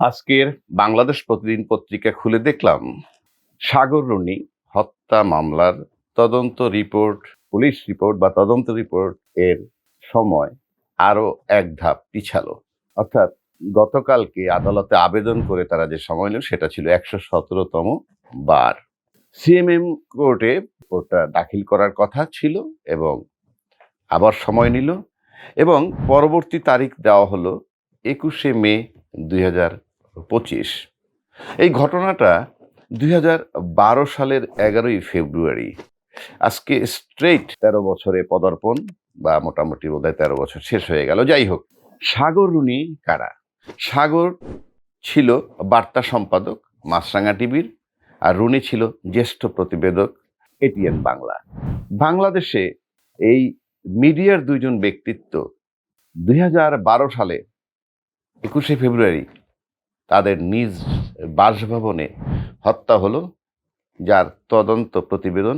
আজকের বাংলাদেশ প্রতিদিন পত্রিকা খুলে দেখলাম, সাগর রুনি হত্যা মামলার তদন্ত রিপোর্ট, পুলিশ রিপোর্ট বা তদন্ত রিপোর্ট এর সময় আরও এক ধাপ পিছালো। অর্থাৎ গতকালকে আদালতে আবেদন করে তারা যে সময় নিল সেটা ছিল একশো সতেরোতম বার। সিএমএম কোর্টে ওটা দাখিল করার কথা ছিল এবং আবার সময় নিল এবং পরবর্তী তারিখ দেওয়া হলো একুশে মে দুই হাজার পঁচিশ। এই ঘটনাটা দুই হাজার বারো সালের এগারোই ফেব্রুয়ারি। আজকে স্ট্রেইট তেরো বছরে পদার্পণ বা মোটামুটি বোধহয় তেরো বছর শেষ হয়ে গেল। যাই হোক, সাগর রুনি কারা? সাগর ছিল বার্তা সম্পাদক, মাছরাঙা টিভির, আর রুনি ছিল জ্যেষ্ঠ প্রতিবেদক, এটিএন বাংলা। বাংলাদেশে এই মিডিয়ার দুইজন ব্যক্তিত্ব দুই হাজার বারো সালে একুশে ফেব্রুয়ারি তাদের নিজ বাসভবনে হত্যা হলো, যার তদন্ত প্রতিবেদন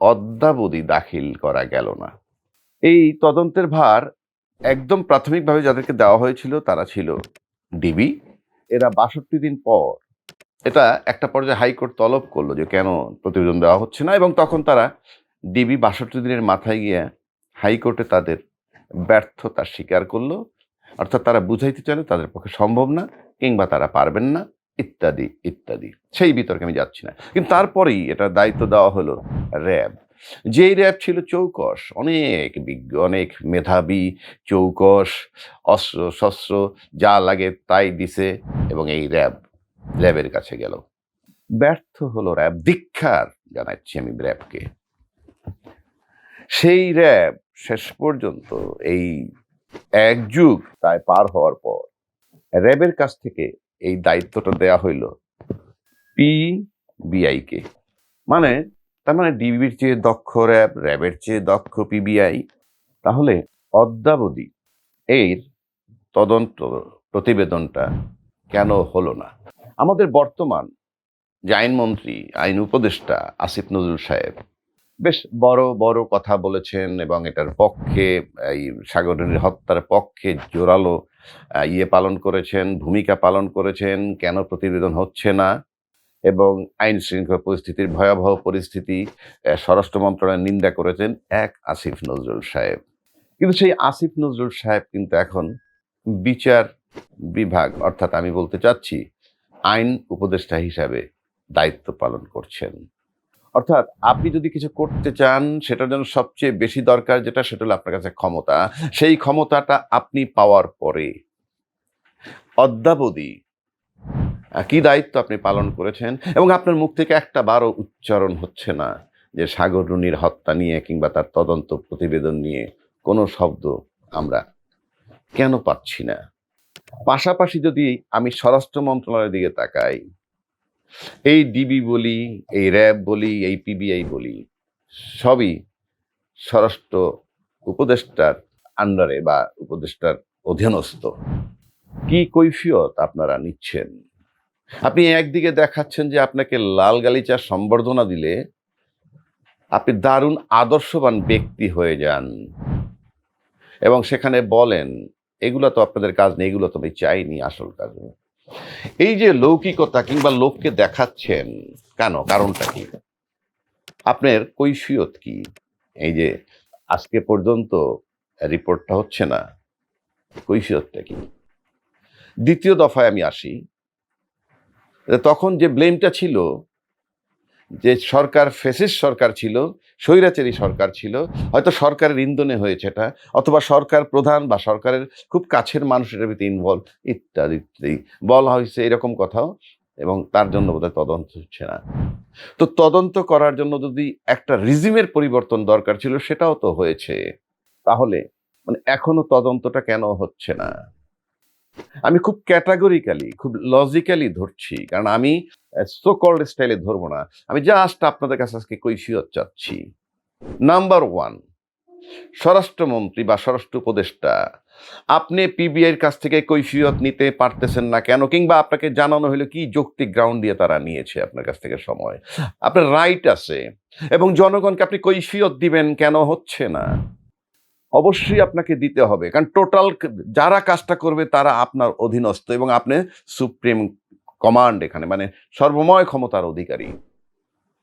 অদ্যাবধি দাখিল করা গেল না। এই তদন্তের ভার একদম প্রাথমিকভাবে যাদেরকে দেওয়া হয়েছিল তারা ছিল ডিবি। এরা বাষট্টি দিন পর এটা একটা পর্যায়ে হাইকোর্ট তলব করল যে কেন প্রতিবেদন দেওয়া হচ্ছে না, এবং তখন তারা ডিবি বাষট্টি দিনের মাথায় গিয়ে হাইকোর্টে তাদের ব্যর্থতা স্বীকার করল। অর্থাৎ তারা বুঝাইতে চাইলে তাদের পক্ষে সম্ভব না, কিংবা তারা পারবেন না, ইত্যাদি ইত্যাদি। সেই বিতর্কে আমি যাচ্ছি না। কিন্তু তারপরেই এটা দায়িত্ব দেওয়া হলো র্যাব। যেই র্যাব ছিল চৌকস, অনেক বিজ্ঞ, অনেক মেধাবী চৌকস, অস্ত্র, শস্ত্র যা লাগে তাই দিছে এবং এই র্যাব, র্যাবের কাছে গেল। ব্যর্থ হলো র্যাব, দীক্ষার জানাচ্ছি আমি র্যাবকে। সেই র্যাব শেষ পর্যন্ত এই এক যুগ প্রায় পার হওয়ার পর। র্যাবের কাছ থেকে এই দায়িত্বটা দেয়া হইল পিবিআইকে মানে তার মানে ডিবির চেয়ে দক্ষ র্যাব, র্যাবের চেয়ে দক্ষ পিবিআই তাহলে অদ্যাবধি এর তদন্ত প্রতিবেদনটা কেন হলো না? আমাদের বর্তমান যে আইনমন্ত্রী, আইন উপদেষ্টা আসিফ নজরুল সাহেব বেশ বড় বড় কথা বলেছেন এবং এটার পক্ষে, এই সাগরণীর হত্যার পক্ষে জোরালো ইয়ে পালন করেছেন, ভূমিকা পালন করেছেন, কেন প্রতিবেদন হচ্ছে না এবং আইন শৃঙ্খলা পরিস্থিতির ভয়াবহ পরিস্থিতি স্বরাষ্ট্র মন্ত্রণালয়ের নিন্দা করেছেন এক আসিফ নজরুল সাহেব। কিন্তু সেই আসিফ নজরুল সাহেব কিন্তু এখন বিচার বিভাগ, অর্থাৎ আমি বলতে চাচ্ছি, আইন উপদেষ্টা হিসাবে দায়িত্ব পালন করছেন। অর্থাৎ আপনি যদি কিছু করতে চান, সেটার জন্য সবচেয়ে বেশি দরকার যেটা, সেটা হলো আপনার কাছে ক্ষমতা। সেই ক্ষমতাটা আপনি পাওয়ার পরে অদ্যাবধি কি দায়িত্ব আপনি পালন করেছেন এবং আপনার মুখ থেকে একটা বারও উচ্চারণ হচ্ছে না যে সাগর রুনির হত্যা নিয়ে কিংবা তার তদন্ত প্রতিবেদন নিয়ে কোনো শব্দ আমরা কেন পাচ্ছি না? পাশাপাশি যদি আমি স্বরাষ্ট্র মন্ত্রণালয়ের দিকে তাকাই এই ডিবি বলি, এই র্যাব বলি, এই পিবিআই বলি, সবই স্বরাষ্ট্র উপদেষ্টার আন্ডারে বা উপদেষ্টার অধীনস্থ। কি কৈফিয়ত আপনারা নিচ্ছেন? আপনি একদিকে দেখাচ্ছেন যে আপনাকে লাল গালিচার সম্বর্ধনা দিলে আপনি দারুণ আদর্শবান ব্যক্তি হয়ে যান। এবং সেখানে বলেন, এগুলো তো আপনাদের কাজ নেই, এগুলো তো আমি চাইনি আসল কাজ এই যে লৌকিকতা কিংবা লোককে দেখাচ্ছেন, কেন? কারণটা কি? আপনার কৈফিয়ত কি? এই যে আজকে পর্যন্ত রিপোর্টটা হচ্ছে না, কৈফিয়তটা কি? দ্বিতীয় দফায় আমি আসি। তখন যে ব্লেমটা ছিল যে সরকার ফেসিস সরকার ছিল, স্বৈরাচারী সরকার ছিল, হয়তো সরকারের ইন্ধনে হয়েছে এটা, অথবা সরকার প্রধান বা সরকারের খুব কাছের মানুষ এটার ভিতরে ইনভলভ ইত্যাদি ইত্যাদি। বলা হয়েছে এরকম কথাও, এবং তার জন্য বোধহয় তদন্ত হচ্ছে না। তো তদন্ত করার জন্য যদি একটা রিজিমের পরিবর্তন দরকার ছিল, সেটাও তো হয়েছে। তাহলে মানে এখনও তদন্তটা কেন হচ্ছে না? আমি খুব ক্যাটাগরিক্যালি খুব লজিক্যালি ধরছি। কারণ আমি সো কল্ড স্টাইলে ধরবো না। আমি জাস্ট আপনাদের কাছে আজকে কৈফিয়ত চাচ্ছি। নাম্বার ওয়ান স্বরাষ্ট্রমন্ত্রী বা স্বরাষ্ট্র উপদেষ্টা, আপনি পিবিআইয়ের কাছ থেকে কৈফিয়ত নিতে পারতেছেন না কেন? কিংবা আপনাকে জানানো হলো কি যৌক্তিক গ্রাউন্ড দিয়ে তারা নিয়েছে আপনার কাছ থেকে সময়? আপনার রাইট আছে। এবং জনগণকে আপনি কৈফিয়ত দিবেন কেন? হচ্ছে না। অবশ্যই আপনাকে দিতে হবে। কারণ টোটাল যারা কাজটা করবে তারা আপনার অধীনস্থ এবং আপনি সুপ্রিম কমান্ড এখানে মানে সর্বময় ক্ষমতার অধিকারী।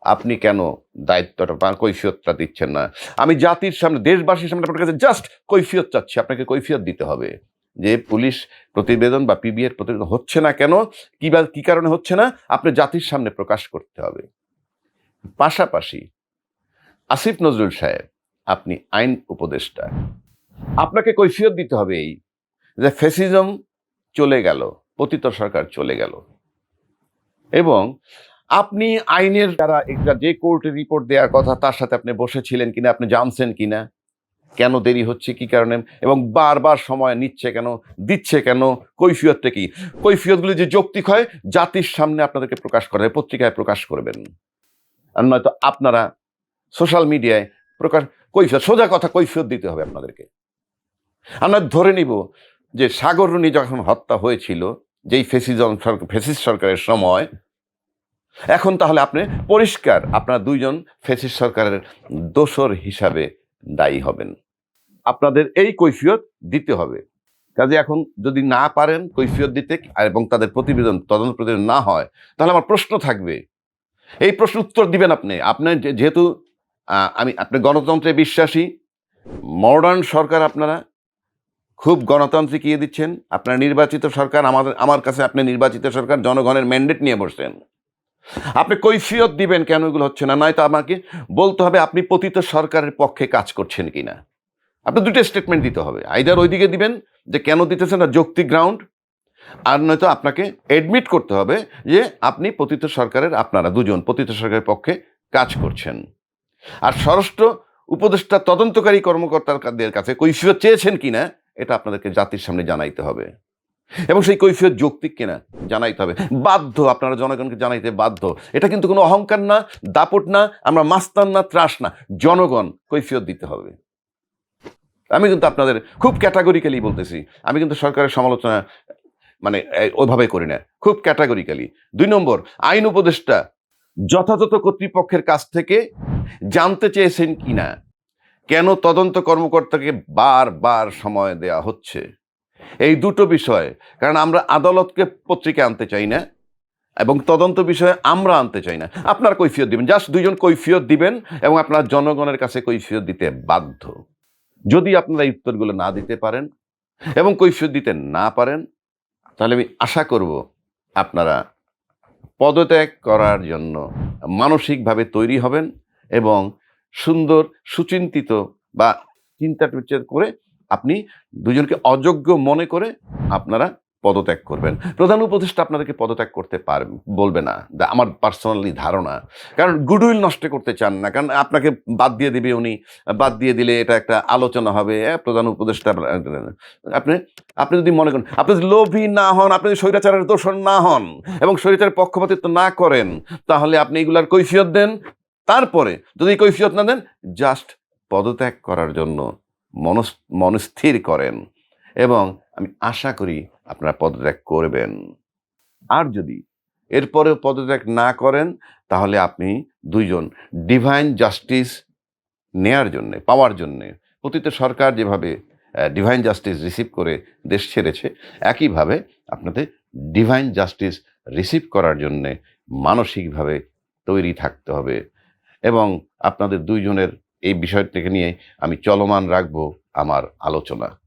আপনি কেন দায়িত্বটা বা কৈফিয়তটা দিচ্ছেন না? আমি জাতির সামনে, দেশবাসীর সামনে আপনার কাছে জাস্ট কৈফিয়ত চাচ্ছি, আপনাকে কৈফিয়ত দিতে হবে। যে পুলিশ প্রতিবেদন বা পিবিএর প্রতিবেদন হচ্ছে না কেন? কি বা, কি কারণে হচ্ছে না? আপনি জাতির সামনে প্রকাশ করতে হবে। পাশাপাশি আসিফ নজরুল সাহেব আপনি আইন উপদেষ্টা। আপনাকে কৈফিয়ত দিতে হবে এই যে ফেসিজম চলে গেল, পতিত সরকার চলে গেল। এবং আপনি আইনের যারা যে কোর্টে রিপোর্ট দেওয়ার কথা, তার সাথে আপনি বসেছিলেন কিনা, আপনি জানছেন কিনা, কেন দেরি হচ্ছে, কি কারণে, এবং বারবার সময় নিচ্ছে কেন, দিচ্ছে কেন, কৈফিয়তটা কি? কৈফিয়তগুলি যে যৌক্তিক হয়, জাতির সামনে আপনাদেরকে প্রকাশ করে পত্রিকায় প্রকাশ করবেন। আর নয়তো আপনারা সোশ্যাল মিডিয়ায় প্রকাশ কৈফিয়ত, সোজা কথা কৈফিয়ত দিতে হবে আপনাদেরকে। আমরা ধরে নিব যে সাগররুনি যখন হত্যা হয়েছিল, যেই ফেসিজম ফেসিস সরকারের সময়, এখন তাহলে আপনি পরিষ্কার আপনার দুইজন ফেসিস সরকারের দোসর হিসাবে দায়ী হবেন। আপনাদের এই কৈফিয়ত দিতে হবে। কাজে এখন যদি না পারেন কৈফিয়ত দিতে এবং তাদের প্রতিবেদন, তদন্ত প্রতিবেদন না হয়, তাহলে আমার প্রশ্ন থাকবে। এই প্রশ্ন উত্তর দিবেন আপনি। আপনার যেহেতু আমি, আপনি গণতন্ত্রে বিশ্বাসী মডার্ন সরকার আপনারা, খুব গণতান্ত্রিক ইয়ে দিচ্ছেন, আপনার নির্বাচিত সরকার, আমাদের, আমার কাছে আপনি নির্বাচিত সরকার, জনগণের ম্যান্ডেট নিয়ে বসছেন। আপনি কৈফিয়ত দিবেন কেন এগুলো হচ্ছে না? নয়তো আমাকে বলতে হবে আপনি পতিত সরকারের পক্ষে কাজ করছেন কি না আপনি দুটো স্টেটমেন্ট দিতে হবে। আইদার ওইদিকে দিবেন যে কেন দিতেছেন না, যৌক্তিক গ্রাউন্ড আর নয়তো আপনাকে এডমিট করতে হবে যে আপনি পতিত সরকারের, আপনারা দুজন পতিত সরকারের পক্ষে কাজ করছেন। আর স্বরাষ্ট্র উপদেষ্টা তদন্তকারী কর্মকর্তাদের কাছে কৈফিয়ত চেয়েছেন কিনা, এটা আপনাদেরকে জাতির সামনে জানাইতে হবে। এবং সেই কৈফিয়ত যৌক্তিক কিনা, জানাইতে হবে। বাধ্য, আপনারা জনগণকে জানাইতে বাধ্য। এটা কিন্তু কোনো অহংকার না, দাপট না, আমরা মাস্তান না, ত্রাস না। জনগণ কৈফিয়ত দিতে হবে। আমি কিন্তু আপনাদের খুব ক্যাটাগরিক্যালি বলতেছি। আমি কিন্তু সরকারের সমালোচনা মানে ওইভাবে করি না। খুব ক্যাটাগরিক্যালি। দুই নম্বর, আইন উপদেষ্টা যথাযথ কর্তৃপক্ষের কাছ থেকে জানতে চেয়েছেন কিনা? কেন তদন্ত কর্মকর্তাকে বারবার সময় দেয়া হচ্ছে? এই দুটো বিষয়, কারণ আমরা আদালতকে পত্রিকা আনতে চাই না এবং তদন্ত বিষয়ে আমরা আনতে চাই না। আপনার কৈফিয়ত দিবেন, জাস্ট দুইজন কৈফিয়ত দিবেন এবং আপনার জনগণের কাছে কৈফিয়ত দিতে বাধ্য। যদি আপনারা এই উত্তরগুলো না দিতে পারেন এবং কৈফিয়ত দিতে না পারেন, তাহলে আমি আশা করব আপনারা পদত্যাগ করার জন্য মানসিকভাবে তৈরি হবেন এবং সুন্দর, সুচিন্তিত বা চিন্তা টিচার করে আপনি দুজনকে অযোগ্য মনে করে আপনারা পদত্যাগ করবেন। প্রধান উপদেষ্টা আপনাদেরকে পদত্যাগ করতে পার, বলবে না। আমার পার্সোনালি ধারণা। কারণ গুডউইল নষ্ট করতে চান না। কারণ আপনাকে বাদ দিয়ে দিবে উনি। বাদ দিয়ে দিলে এটা একটা আলোচনা হবে। প্রধান উপদেষ্টা আপনি আপনি যদি মনে করেন, আপনি যদি লোভী না হন, আপনি যদি স্বৈরাচারের দোষণ না হন এবং স্বৈরাচারের পক্ষপাতিত্ব না করেন, তাহলে আপনি এগুলার কৈফিয়ত দেন। তারপরে যদি কৈফিয়ত না দেন জাস্ট পদত্যাগ করার জন্য মনস মনস্থির করেন এবং আমি আশা করি আপনারা পদত্যাগ করবেন। আর যদি এরপরেও পদত্যাগ না করেন, তাহলে আপনি দুইজন ডিভাইন জাস্টিস নেয়ার জন্যে, পাওয়ার জন্যে, অতীতে সরকার যেভাবে ডিভাইন জাস্টিস রিসিভ করে দেশ ছেড়েছে, একইভাবে আপনাদের ডিভাইন জাস্টিস রিসিভ করার জন্যে মানসিকভাবে তৈরি থাকতে হবে। এবং আপনাদের দুইজনের এই বিষয়টিকে নিয়ে আমি চলমান রাখব আমার আলোচনা।